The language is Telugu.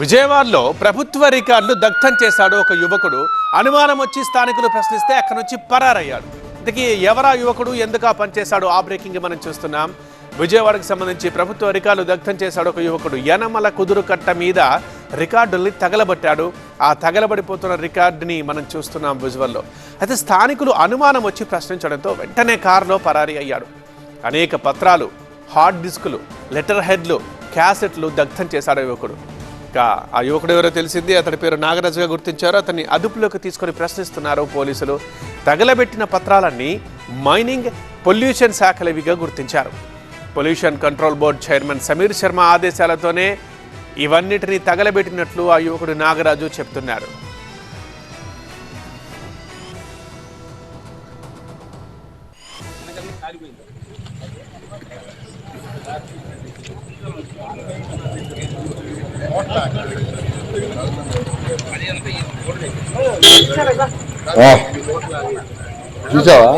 విజయవాడలో ప్రభుత్వ రికార్డులు దగ్ధం చేశాడు ఒక యువకుడు. అనుమానం వచ్చి స్థానికులు ప్రశ్నిస్తే అక్కడి నుంచి పరారయ్యాడు. ఇంతకీ ఎవరా యువకుడు? ఎందుకు ఆ పనిచేశాడు ఆ బ్రేకింగ్ మనం చూస్తున్నాం. విజయవాడకు సంబంధించి ప్రభుత్వ రికార్డులు దగ్ధం చేశాడు ఒక యువకుడు. యనమల కుదురు కట్ట మీద రికార్డుల్ని తగలబట్టాడు. ఆ తగలబడిపోతున్న రికార్డుని మనం చూస్తున్నాం విజువల్లో అయితే స్థానికులు అనుమానం వచ్చి ప్రశ్నించడంతో వెంటనే కారులో పరారీ అయ్యాడు. అనేక పత్రాలు హార్డ్ డిస్కులు లెటర్ హెడ్లు క్యాసెట్లు దగ్ధం చేశాడు యువకుడు. ఇక ఆ యువకుడు ఎవరో తెలిసింది అతడి పేరు నాగరాజుగా గుర్తించారు. అతన్ని అదుపులోకి తీసుకొని ప్రశ్నిస్తున్నారు పోలీసులు. తగలబెట్టిన పత్రాలన్నీ మైనింగ్ పొల్యూషన్ శాఖలవిగా గుర్తించారు. Pollution control board chairman Sameer Sharma ఆదేశాలతోనే ఇవన్నిటిని తగలబెట్టినట్లు ఆ యువకుడు నాగరాజు చెప్తున్నారు. ఆ. చూసావా?